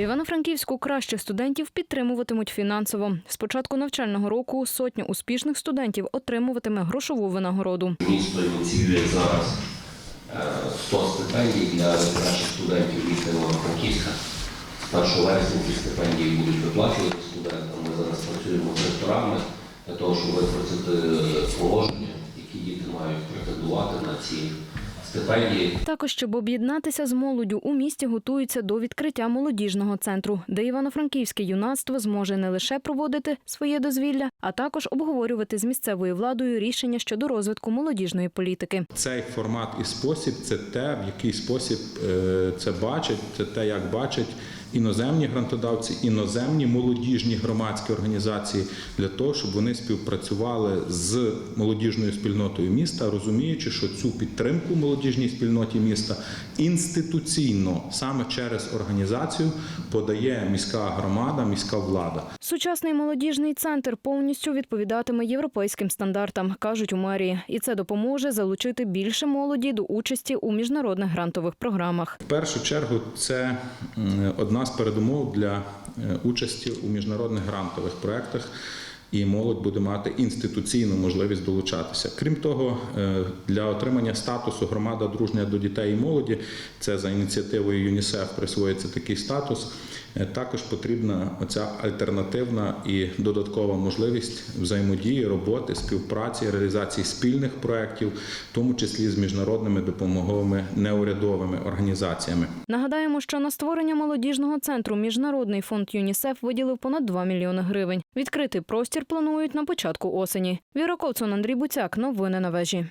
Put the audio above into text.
В Івано-Франківську кращих студентів підтримуватимуть фінансово. З початку навчального року сотня успішних студентів отримуватиме грошову винагороду. Місто ініціює зараз е, 100 стипендій для найкращих студентів міста Івано-Франківська. З 1 вересня ці стипендії будуть виплачувати студентам. Ми зараз працюємо з ректорами для того, щоб випрацювати положення, які діти мають претендувати на ці стипендії. Також, щоб об'єднатися з молоддю, у місті готуються до відкриття молодіжного центру, де івано-франківське юнацтво зможе не лише проводити своє дозвілля, а також обговорювати з місцевою владою рішення щодо розвитку молодіжної політики. Цей формат і спосіб це те, в який спосіб е, це бачать, це те, як бачать іноземні грантодавці, іноземні молодіжні громадські організації для того, щоб вони співпрацювали з молодіжною спільнотою міста, розуміючи, що цю підтримку молодіжній спільноті міста інституційно саме через організацію подає міська громада, міська влада. Сучасний молодіжний центр повністю відповідатиме європейським стандартам, кажуть у мерії, і це допоможе залучити більше молоді до участі у міжнародних грантових програмах. В першу чергу це одна з передумов для е, участі у міжнародних грантових проєктах. І молодь буде мати інституційну можливість долучатися. Крім того, е, для отримання статусу громада дружня до дітей і молоді, це за ініціативою ЮНІСЕФ присвоїться такий статус. е, Також потрібна оця альтернативна і додаткова можливість взаємодії, роботи, співпраці, реалізації спільних проєктів, в тому числі з міжнародними допомоговими неурядовими організаціями. Нагадаємо, що на створення молодіжного центру міжнародний фонд ЮНІСЕФ виділив понад 2 мільйони гривень. Відкритий простір планують на початку осені. Віра Ковцун, Андрій Буцяк. Новини на вежі.